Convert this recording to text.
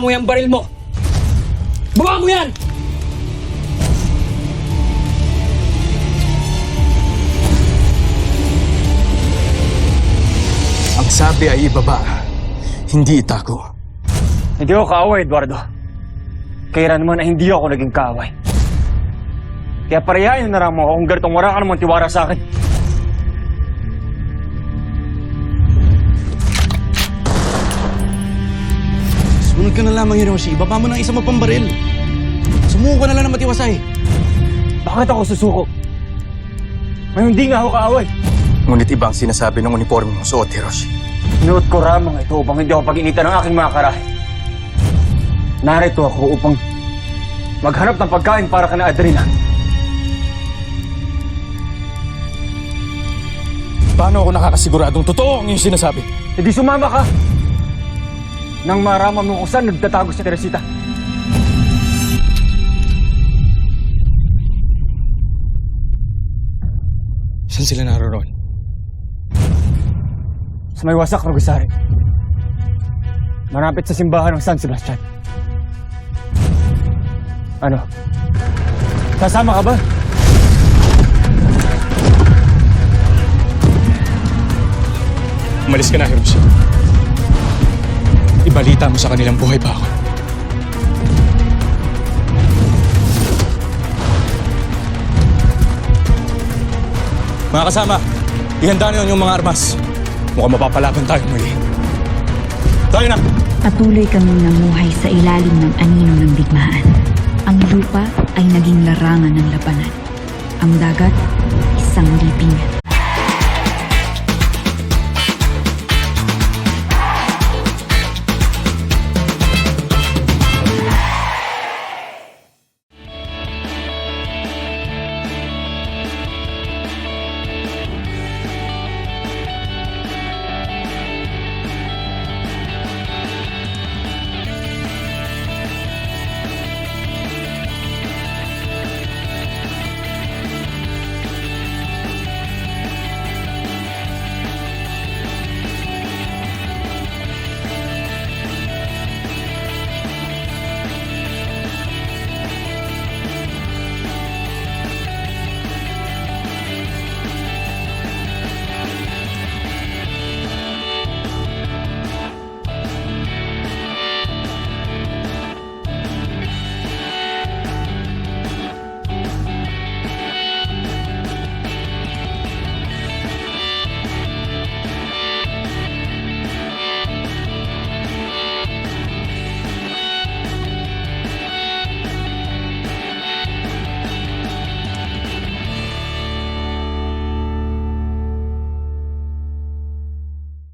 mo yung baril mo! Baba mo yan! Ang sabi ay ibaba, hindi itago. Hindi ako kaaway, Eduardo. Kaya naman na hindi ako naging kaaway. Kaya parehayin na lang mo ako kung ganitong wala ka namang tiwara sa akin. Sumunod ka na lamang, Hiroshi. Ibaba mo ng isa mo pang baril. Sumuko ka na lang na matiwasay. Bakit ako susuko? May hindi nga ako kaaway. Ngunit ibang sinasabi ng uniforme mong suot, Hiroshi. Sinuot ko ramang ito upang hindi ako pag-initan ng aking mga karahe. Narito ako upang maghanap ng pagkain para ka na Adrina. Paano ako nakakasiguradong totoo ang iyong sinasabi? Hindi sumama ka! Nang maraman mo kung saan nagtatago si Teresita. Saan sila naroon? sa may wasak na gusari. Malapit sa simbahan ng San Sebastian. Ano? Sasama ka ba? Umalis ka na, Hiroshi. Ibalita mo sa kanilang buhay pa ako. Mga kasama, ihanda niyo yung mga armas. Mukhang mapapalaban tayo muli. Tayo na! Patuloy kaming namuhay sa ilalim ng anino ng digmaan. Ang lupa ay naging larangan ng labanan. Ang dagat, isang libingan.